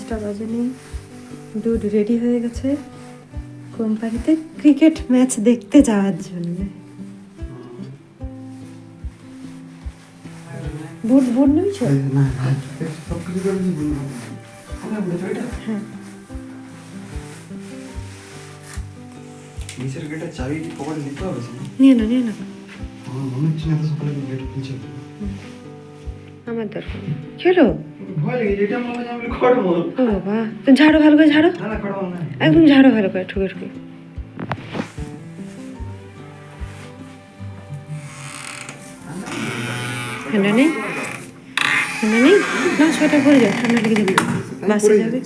পাঁচটা বাজেনি। দুধ রেডি হয়ে গেছে। কোম্পানিতে ক্রিকেট ম্যাচ দেখতে যাওয়ার জন্য। বুট বুট নিয়েছ না সব কিছু করে দিবি হ্যাঁ নিচের গেটের চাবি পকেটে নিতে হবে নিয়ে না নিয়ে না আমার মনে হচ্ছে না সকালে গেট খুলছে। আমার দরকার। কি হলো ও বাবা তুমি ঝাড়ো ভালো করে ঝাড়ো। একদম ঝাড়ো ভালো করে ঠুকে ঠুকে। ঠান্ডা নেই? ঠান্ডা নেই? না সোয়েটার পরে যাও ঠান্ডা লেগে যাবে। বাসে যাবে।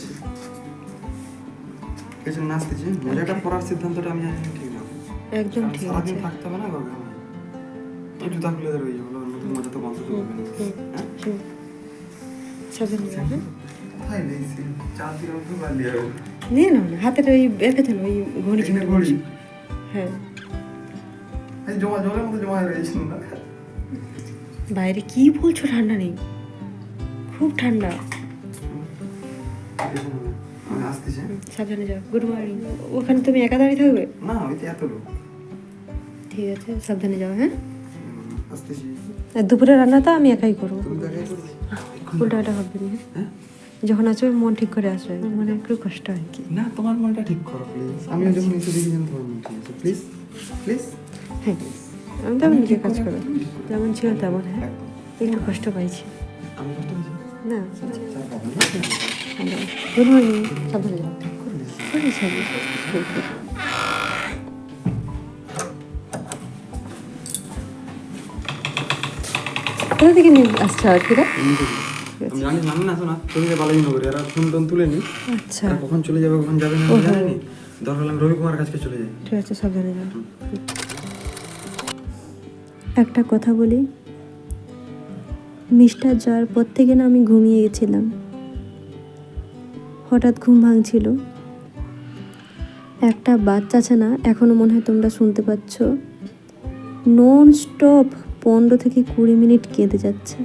পড়ার সিদ্ধান্তটা আমি একদম ঠিক আছে। থাকতে হবে না জুতা খুলে মজা তো বন্ধ করবে না হ্যাঁ? হ্যাঁ কোথায় চার দিন অবধি বাদ দিয়ে নিয়ে নাও না হাতের ওই বেঁধে চলো ওই ঘড়ি ঘড়ি? হ্যাঁ। এই জমা জলের মতো জমা হয়ে রয়েছে না? বাইরে কি বলছো ঠান্ডা নেই। খুব ঠান্ডা। হুম, সাবধানে যাও। গুড মর্নিং ওখানে তুমি একা দাঁড়িয়ে থাকবে? না ওই এত লোক। ঠিক আছে সাবধানে যাও হ্যাঁ? আসতেছি। দুপুরে রান্না তো আমি একাই করব। উল্টা উল্টা ভাববে যখন আসবে মন ঠিক করে আসবে। মানে একটু কষ্ট হয় কি। না তোমার মনটা ঠিক করো প্লিজ আমিও যখন এসে দেখি যেন তোমার মন ঠিক আছে। প্লিজ প্লিজ হ্যাঁ আমি তেমন নিজে কাজ করো। যেমন ছিল তেমন হ্যাঁ। একটু কষ্ট পাইছি। আমি না। গুড মর্নিং সাবধানে কোথা থেকে নিয়ে আসছে আর আমি জানি না না শোনা। শরীরে ভালো দিন করে এরা ফোন টোন তুলে নি। আচ্ছা। কখন চলে যাবে কখন যাবে না ও আমি। দরকার হলে আমি রবি কুমার কাছে চলে যাই। ঠিক আছে সাবধানে যাও। একটা কথা বলি। মিস্টার যাওয়ার পর থেকে না আমি ঘুমিয়ে গেছিলাম। হঠাৎ ঘুম ভাঙছিল। একটা বাচ্চা আছে না এখনও মনে হয় তোমরা শুনতে পাচ্ছ। নন স্টপ পনেরো থেকে কুড়ি মিনিট কেঁদে যাচ্ছে।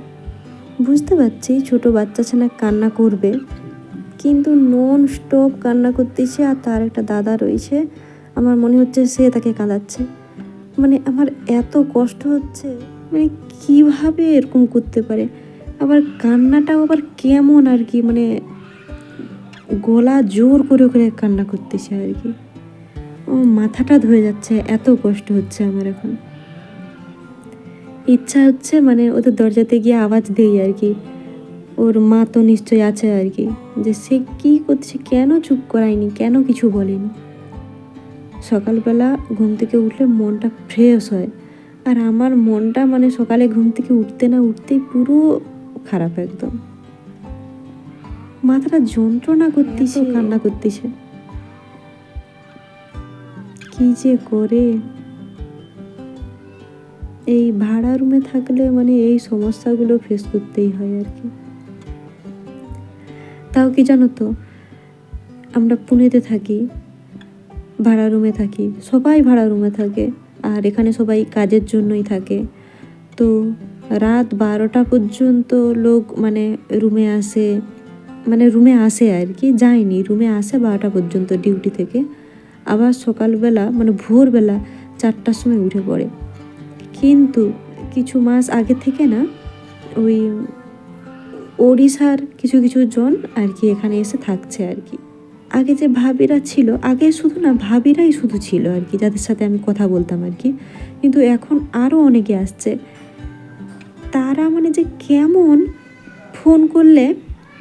বুঝতে পারছি ছোট বাচ্চা আছে না কান্না করবে, কিন্তু নন স্টপ কান্না করতেছে আর তার একটা দাদা রয়েছে। আমার মনে হচ্ছে সে তাকে কাঁদাচ্ছে। মানে আমার এত কষ্ট হচ্ছে মানে কীভাবে এরকম করতে পারে? আবার কান্নাটাও আবার কেমন আর কি মানে গলা জোর করে করে কান্না করতেছে আর কি। ও, মাথাটা ধরে যাচ্ছে, এত কষ্ট হচ্ছে আমার এখন। ইচ্ছা হচ্ছে মানে ওদের দরজাতে গিয়ে আওয়াজ দেই আর কি। ওর মা তো নিশ্চয়ই আছে আর কি। যে সে কী করছে কেন চুপ করায়নি, কেন কিছু বলেনি? সকালবেলা ঘুম থেকে উঠলে মনটা ফ্রেশ হয়। আর আমার মনটা মানে সকালে ঘুম থেকে উঠতে না উঠতেই পুরো খারাপ একদম। মাথাটা যন্ত্রণা করতেছে, কান্না করতেছে। কি যে করে? এই ভাড়া রুমে থাকলে মানে এই সমস্যাগুলো ফেস করতেই হয় আর কি। তাও কি জানো তো, আমরা পুনেতে থাকি, ভাড়া রুমে থাকি, সবাই ভাড়া রুমে থাকে আর এখানে সবাই কাজের জন্যই থাকে। তো রাত বারোটা পর্যন্ত লোক মানে রুমে আসে মানে রুমে আসে আর কি, যায়নি রুমে আসে বারোটা পর্যন্ত ডিউটি থেকে। আবার সকালবেলা মানে ভোরবেলা চারটার সময় উঠে পড়ে। কিন্তু কিছু মাস আগে থেকে না, ওই ওড়িশার কিছু কিছু জন আর কি এখানে এসে থাকছে আর কি। আগে যে ভাবিরা ছিল, আগে শুধু না, ভাবিরাই শুধু ছিল আর কি, যাদের সাথে আমি কথা বলতাম আর কি। কিন্তু এখন আরও অনেকে আসছে। তারা মানে যে কেমন ফোন করলে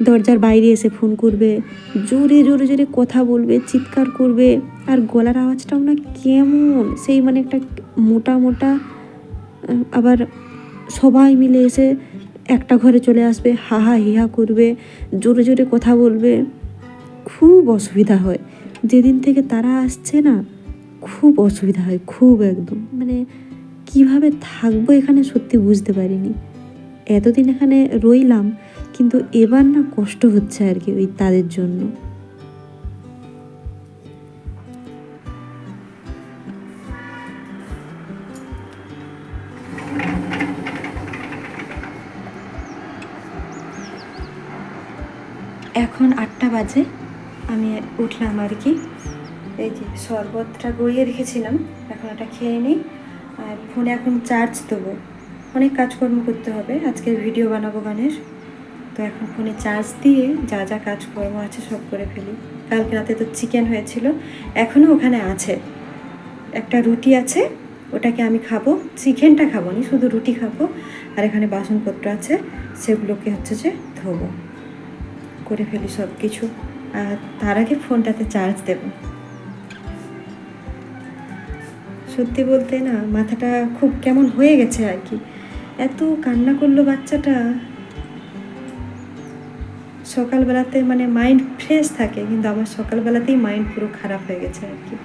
দরজার বাইরে এসে ফোন করবে, জোরে জোরে জোরে কথা বলবে, চিৎকার করবে, আর গলার আওয়াজটাও না কেমন, সেই মানে একটা মোটা মোটা আবার সবাই মিলে এসে একটা ঘরে চলে আসবে হাহা হিহা করবে, জোরে জোরে কথা বলবে। খুব অসুবিধা হয়। যেদিন থেকে তারা আসছে না, খুব অসুবিধা হয়, খুব একদম। মানে কীভাবে থাকব এখানে সত্যি বুঝতে পারিনি। এতদিন এখানে রইলাম, কিন্তু এবার না কষ্ট হচ্ছে আর কি ওই তাদের জন্য। বাজে। আমি উঠলাম আর কি। এই যে শরবতটা গড়িয়ে রেখেছিলাম, এখন ওটা খেয়ে নিই। আর ফোনে এখন চার্জ দেবো। অনেক কাজকর্ম করতে হবে, আজকে ভিডিও বানাবো গানের। তো এখন ফোনে চার্জ দিয়ে যা যা কাজকর্ম আছে সব করে ফেলি। কালকে রাতে তো চিকেন হয়েছিল এখনও ওখানে আছে। একটা রুটি আছে, ওটাকে আমি খাব। চিকেনটা খাব নি, শুধু রুটি খাব। আর এখানে বাসনপত্র আছে, সেগুলোকে হচ্ছে যে ধোবো। করে ফেলি সব কিছু। আর তার আগে ফোনটাতে চার্জ দেব। সত্যি বলতে না, মাথাটা খুব কেমন হয়ে গেছে আর কি। এত কান্না করল বাচ্চাটা। সকালবেলাতে মানে মাইন্ড ফ্রেশ থাকে, কিন্তু আমার সকালবেলাতেই মাইন্ড পুরো খারাপ হয়ে গেছে আর কি।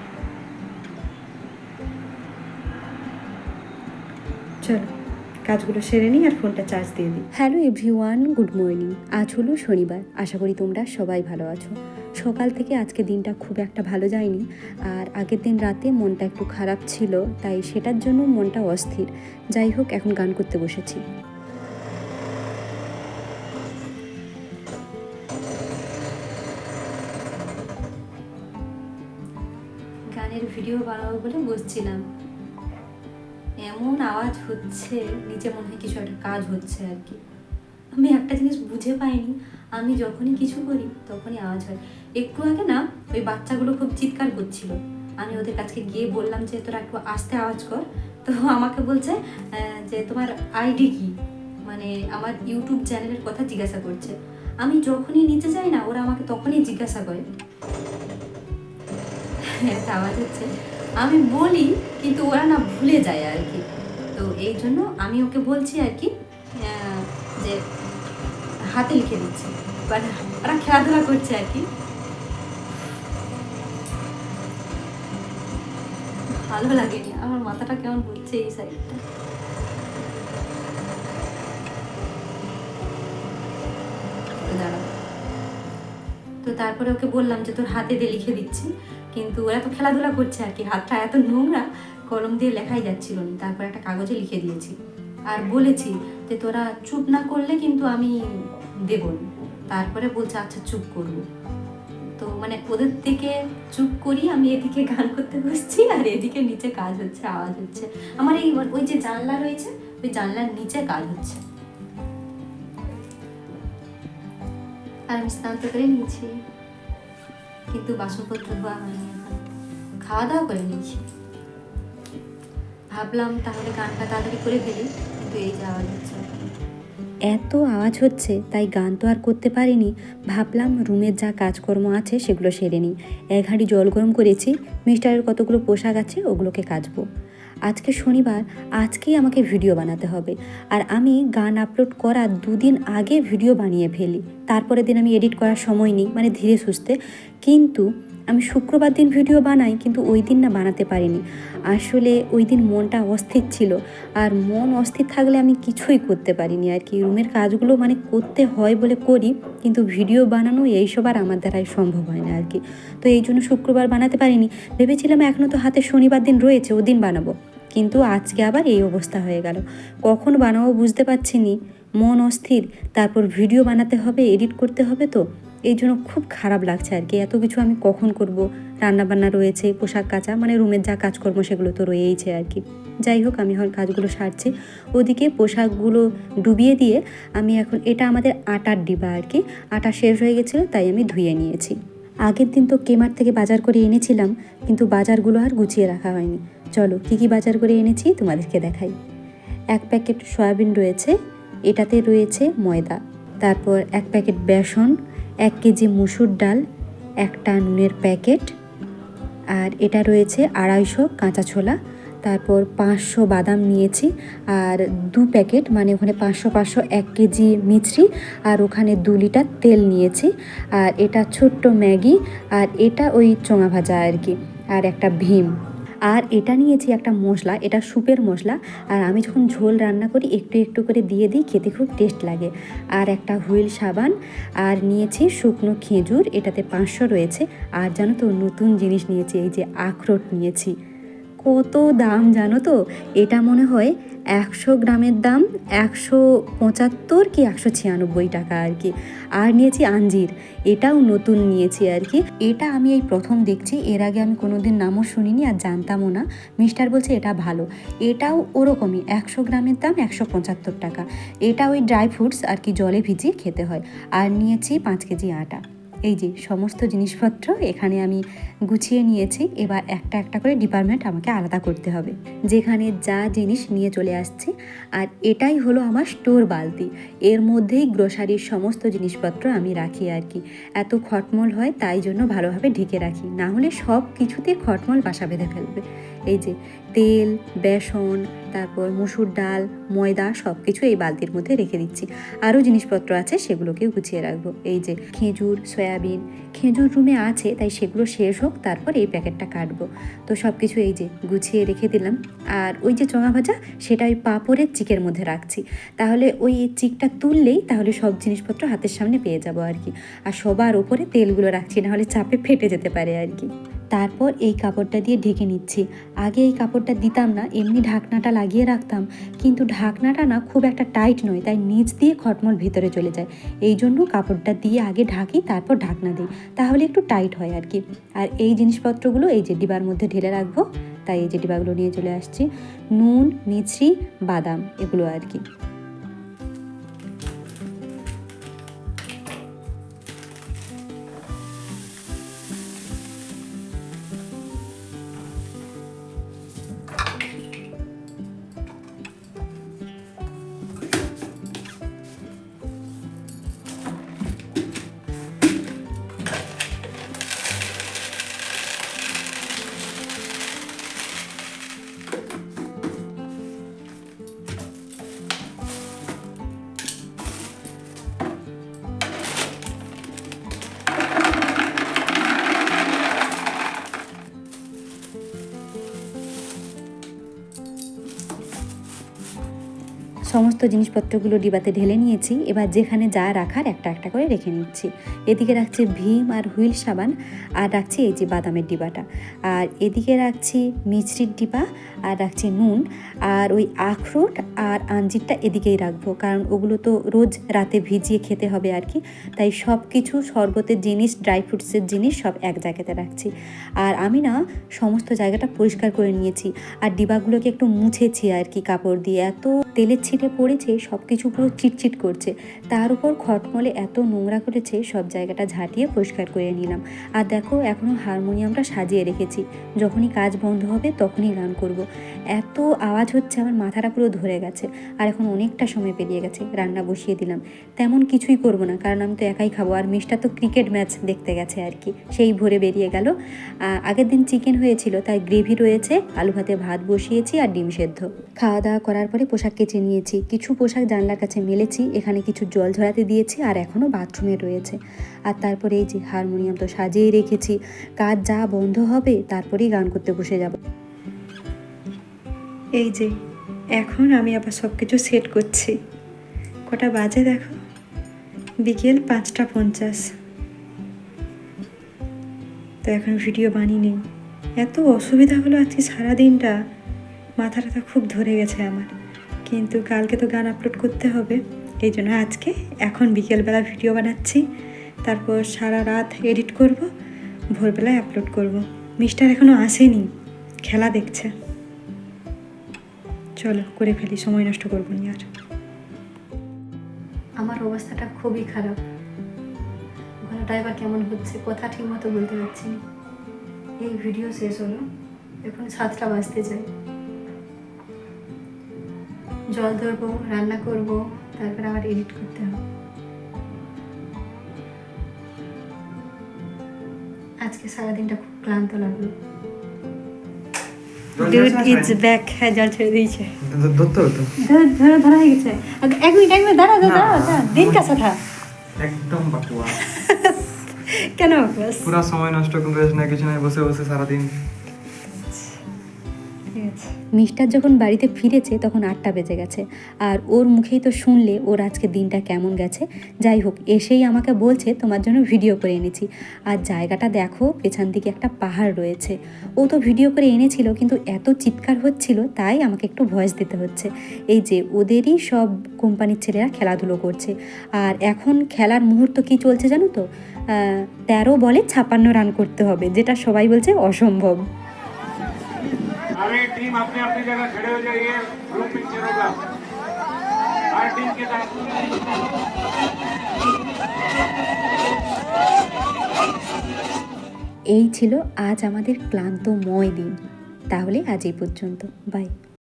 চলো। কাজগুলো সেরে নিই আর ফোনটা চার্জ দিয়ে দিই। হ্যালো এভরিওয়ান গুড মর্নিং আজ হলো শনিবার। আশা করি তোমরা সবাই ভালো আছো। সকাল থেকে আজকে দিনটা খুব একটা ভালো যায়নি। আর আগের দিন রাতে মনটা একটু খারাপ ছিল তাই সেটার জন্য মনটা অস্থির। যাই হোক এখন গান করতে বসেছি। গানের ভিডিও বানাবো বলে বসছিলাম। এমন আওয়াজ হচ্ছে নিচে মনে হয় কিছু একটা কাজ হচ্ছে আর কি। আমি একটা জিনিস বুঝে পাইনি, আমি যখনই কিছু করি তখনই আওয়াজ হয়। একটু আগে না, ওই বাচ্চাগুলো খুব চিৎকার করছিল। আমি ওদের কাছে গিয়ে বললাম যে, তোরা একটু আস্তে আওয়াজ কর। তো আমাকে বলছে যে তোমার আইডি কি? মানে আমার ইউটিউব চ্যানেলের কথা জিজ্ঞাসা করছে। আমি যখনই নিচে যাই না, ওরা আমাকে তখনই জিজ্ঞাসা করে। আওয়াজ হচ্ছে। আমি বলি, কিন্তু ওরা না ভুলে যায় আর কি। তো এই জন্য আমি ওকে বলছি আর কি যে হাতে লিখে দিচ্ছি। বাট ওরা খেলাধুলা করছে আর কি। ভালো লাগেনি। আমার মাথাটা কেমন ঘুরছে এই সাইডটা। দাঁড়াও তো তারপরে ওকে বললাম যে তোর হাতে দিয়ে লিখে দিচ্ছি। কিন্তু ওরা তো খেলাধুলা করছে আর কি, হাতটা এত নোংরা, কলম দিয়ে লেখাই যাচ্ছিল না। তারপর একটা কাগজে লিখে দিয়েছি। আর বলেছি যে তোরা চুপ না করলে কিন্তু আমি দেব তারপরে বলছে আচ্ছা চুপ করব। তো মানে ওদের থেকে চুপ করি, আমি এদিকে গান করতে বসছি আর এদিকে নিচে কাজ হচ্ছে, আওয়াজ হচ্ছে। আমার এই ওই যে জানলা রয়েছে, ওই জানলার নিচে কাজ হচ্ছে। আর আমি স্নান করে নিয়েছি। কিন্তু বাসনপত্র ধোয়া এখন খাওয়া দাওয়া করে নিয়েছি। ভাবলাম তাহলে গানটা তাড়াতাড়ি করে ফেলি, কিন্তু এই যাওয়া হচ্ছে। এত আওয়াজ হচ্ছে, তাই গান তো আর করতে পারিনি। ভাবলাম রুমের যা কাজকর্ম আছে সেগুলো সেরে নিই। এক হাঁড়ি জল গরম করেছি মিস্টারের কতগুলো পোশাক আছে ওগুলোকে কাচবো। আজকে শনিবার, আজকেই আমাকে ভিডিও বানাতে হবে। আর আমি গান আপলোড করার দুদিন আগে ভিডিও বানিয়ে ফেলি। তারপরের দিন আমি এডিট করার সময় নিই মানে ধীরে সুস্থে। কিন্তু আমি শুক্রবার দিন ভিডিও বানাই, কিন্তু ওই দিন না বানাতে পারিনি। আসলে ওই দিন মনটা অস্থির ছিল। আর মন অস্থির থাকলে আমি কিছুই করতে পারিনি। আর কি, রুমের কাজগুলো মানে করতে হয় বলে করি, কিন্তু ভিডিও বানানো এইসব আর আমার দ্বারাই সম্ভব হয় না আর কি। তো এই জন্য শুক্রবার বানাতে পারিনি। ভেবেছিলাম এখনও তো হাতে শনিবার দিন রয়েছে ওদিন বানাবো। কিন্তু আজকে আবার এই অবস্থা হয়ে গেল। কখন বানাবো বুঝতে পারছি নি। মন অস্থির, তারপর ভিডিও বানাতে হবে, এডিট করতে হবে তো। এই জন্য খুব খারাপ লাগছে আর কি। এত কিছু আমি কখন করব? রান্না বান্না রয়েছে, পোশাক কাচা মানে রুমের যা কাজকর্ম সেগুলো তো রয়েইছে আর কি। যাই হোক, আমি এখন কাজগুলো সারছি। ওদিকে পোশাকগুলো ডুবিয়ে দিয়ে আমি এখন, এটা আমাদের আটার ডিবা আর কি। আটা শেষ হয়ে গেছিল, তাই আমি ধুয়ে নিয়েছি। আগের দিন তো কেমার থেকে বাজার করে এনেছিলাম, কিন্তু বাজারগুলো আর গুছিয়ে রাখা হয়নি। চলো, কী কী বাজার করে এনেছি তোমাদেরকে দেখাই। এক প্যাকেট সয়াবিন রয়েছে, এটাতে রয়েছে ময়দা। তারপর এক প্যাকেট বেসন এক কেজি মুসুর ডাল, একটা নুনের প্যাকেট, আর এটা রয়েছে আড়াইশো কাঁচা ছোলা। তারপর পাঁচশো বাদাম নিয়েছি, আর দু প্যাকেট মানে ওখানে পাঁচশো পাঁচশো এক কেজি মিছরি, আর ওখানে দু লিটার তেল নিয়েছি। আর এটা ছোট্ট ম্যাগি, আর এটা ওই চোঙা ভাজা আর কি, আর একটা ভীম। আর এটা নিয়েছি একটা মশলা, এটা স্যুপের মশলা, আর আমি যখন ঝোল রান্না করি, একটু একটু করে দিয়ে দিই, খেতে খুব টেস্ট লাগে। আর একটা হুইল সাবান, আর নিয়েছি শুকনো খেজুর, এটাতে পাঁচশো রয়েছে। আর জানো তো, নতুন জিনিস নিয়েছি, এই যে আখরোট নিয়েছি। কত দাম জানো তো? এটা মনে হয় একশো গ্রামের দাম, একশো পঁচাত্তর কি একশো ছিয়ানব্বই টাকা আর কি। আর নিয়েছি আঞ্জির, এটাও নতুন নিয়েছি আর কি। এটা আমি এই প্রথম দেখছি, এর আগে আমি কোনোদিন নামও শুনিনি আর জানতামও না। মিস্টার বলছে এটা ভালো। এটাও ওরকমই, একশো গ্রামের দাম একশো পঁচাত্তর টাকা। এটা ওই ড্রাই ফ্রুটস আর কি জলে ভিজিয়ে খেতে হয়। আর নিয়েছি পাঁচ কেজি আটা। এই যে সমস্ত জিনিসপত্র এখানে আমি গুছিয়ে নিয়েছি। এবার একটা একটা করে ডিপার্টমেন্ট আমাকে আলাদা করতে হবে। যেখানে যা জিনিস নিয়ে চলে আসছি। আর এটাই হলো আমার স্টোর বালতি। এর মধ্যেই গ্রোসারির সমস্ত জিনিসপত্র আমি রাখি আর কি। এত খটমল হয়, তাই জন্য ভালোভাবে ঢেকে রাখি। না হলে সব কিছুতে খটমল বাসা বেঁধে ফেলবে। এই যে তেল, বেসন, তারপর মুসুর ডাল, ময়দা সব কিছু এই বালতির মধ্যে রেখে দিচ্ছি। আরও জিনিসপত্র আছে, সেগুলোকেও গুছিয়ে রাখব। এই যে খেজুর, সয়াবিন, খেজুর রুমে আছে, তাই সেগুলো শেষ হোক। তারপর এই প্যাকেটটা কাটবো। তো সব কিছু এই যে গুছিয়ে রেখে দিলাম। আর ওই যে চঙা ভাজা, সেটা ওই পাঁপড়ের চিকের মধ্যে রাখছি। তাহলে ওই চিকটা তুললেই তাহলে সব জিনিসপত্র হাতের সামনে পেয়ে যাব আর কি। আর সবার ওপরে তেলগুলো রাখছি, নাহলে চাপে ফেটে যেতে পারে আর কি। তারপর এই কাপড়টা দিয়ে ঢেকে নিচ্ছি। আগে এই কাপড়টা দিতাম না, এমনি ঢাকনাটা লাগিয়ে রাখতাম। কিন্তু ঢাকনাটা না খুব একটা টাইট নয়, তাই নিচ দিয়ে খটমল ভিতরে চলে যায়। এই জন্য কাপড়টা দিয়ে আগে ঢাকি, তারপর ঢাকনা দিই। তাহলে একটু টাইট হয় আর কি। আর এই জিনিসপত্রগুলো এই যে ডিবার মধ্যে ঢেলে রাখব। তাই এই যে ডিবাগুলো নিয়ে চলে আসছি। নুন, মিছরি, বাদাম, এগুলো আর কি। সমস্ত জিনিসপত্রগুলো ডিবাতে ঢেলে নিয়েছি। এবার যেখানে যা রাখার একটা একটা করে রেখে নিচ্ছি। এদিকে রাখছি ভীম আর হুইল সাবান আর রাখছি এই যে বাদামের ডিবাটা। আর এদিকে রাখছি মিছরির ডিবা আর রাখছি নুন। আর ওই আখরোট আর আঞ্জিরটা এদিকেই রাখব। কারণ ওগুলো তো রোজ রাতে ভিজিয়ে খেতে হবে আর কি। তাই সব কিছু শরবতের জিনিস, ড্রাই ফ্রুটসের জিনিস সব এক জায়গাতে রাখছি। আর আমি না সমস্ত জায়গাটা পরিষ্কার করে নিয়েছি। আর ডিবাগুলোকে একটু মুছেছি আর কি কাপড় দিয়ে। এত তেলের ছিটে পড়েছে সব কিছু পুরো চিটচিট করছে। তার উপর খটমলে এত নোংরা করেছে, সব জায়গাটা ঝাঁটিয়ে পরিষ্কার করে নিলাম। আর দেখো এখনও হারমোনিয়ামটা সাজিয়ে রেখেছি। যখনই কাজ বন্ধ হবে, তখনই গান করব। এত আওয়াজ হচ্ছে, আমার মাথাটা পুরো ধরে গেছে। আর এখন অনেকটা সময় পেরিয়ে গেছে, রান্না বসিয়ে দিলাম। তেমন কিছুই করব না, কারণ আমি তো একাই খাব। আর মিষ্টা তো ক্রিকেট ম্যাচ দেখতে গেছে আর কি, সেই ভোরে বেরিয়ে গেল। আগের দিন চিকেন হয়েছিল, তাই গ্রেভি রয়েছে, আলু ভাতে ভাত বসিয়েছি আর ডিম সেদ্ধ। খাওয়া দাওয়া করার পরে পোশাক কেচে নিয়েছি। কিছু পোশাক জানলার কাছে মেলেছি, এখানে কিছু জল ঝরাতে দিয়েছি আর এখনও বাথরুমে রয়েছে। আর তারপরে এই যে হারমোনিয়াম তো সাজিয়ে রেখেছি, কাজ যা বন্ধ হবে তারপরেই গান করতে বসে যাব। এই যে, এখন আমি আবার সব কিছু সেট করছি। কটা বাজে দেখো? বিকেল পাঁচটা পঞ্চাশ। তো এখন ভিডিও বানিয়ে এত অসুবিধা হলো আজকে সারাদিনটা। মাথা টাথা খুব ধরে গেছে আমার। কিন্তু কালকে তো গান আপলোড করতে হবে। এই জন্য আজকে এখন বিকেলবেলা ভিডিও বানাচ্ছি। তারপর সারা রাত এডিট করব, ভোরবেলায় আপলোড করব। মিস্টার এখনও আসেনি, খেলা দেখছে। চলো, করে ফেলি, সময় নষ্ট করব নি আর। আমার অবস্থাটা খুবই খারাপ। গলাটা এবার কেমন হচ্ছে, কথা ঠিক মতো বলতে পারছি এই ভিডিও শেষ হলো, এখন সাতটা বাজতে চাই জল ধরবো রান্না করব তারপরে আবার এডিট করতে হবে। আজকে সারাদিনটা খুব ক্লান্ত লাগল। ডুড ঝরছে না ইটস সবাই? ব্যাক হ্যাঁ জল ছেড়ে দিয়েছে। ধরতে হতো ধরা ধরা হয়ে গেছে। এক মিনিট এক মিনিট দাঁড়া দাঁড়া দিন কাছে থা একদম বাকুয়া কেন বাস পুরা সময় নষ্ট করে না কিছু নাই বসে বসে সারাদিন। মিস্টার যখন বাড়িতে ফিরেছে তখন আটটা বেজে গেছে। আর ওর মুখেই তো শুনলে ওর আজকে দিনটা কেমন গেছে। যাই হোক, এসেই আমাকে বলছে তোমার জন্য ভিডিও করে এনেছি। আর জায়গাটা দেখো, পেছন দিকে একটা পাহাড় রয়েছে। ও তো ভিডিও করে এনেছিল, কিন্তু এত চিৎকার হচ্ছিল, তাই আমাকে একটু ভয়েস দিতে হচ্ছে। এই যে ওদেরই সব কোম্পানির ছেলেরা খেলাধুলো করছে। আর এখন খেলার মুহূর্ত কি চলছে জানো তো? তেরো বলে ছাপান্ন রান করতে হবে, যেটা সবাই বলছে অসম্ভব। अभी टीम अपने अपनी जगह खड़े हो जाइए ग्रुप पिक्चर होगा हर टीम के साथ এই ছিল আজ আমাদের ক্লান্তময় দিন তাহলে আজ এই পর্যন্ত বাই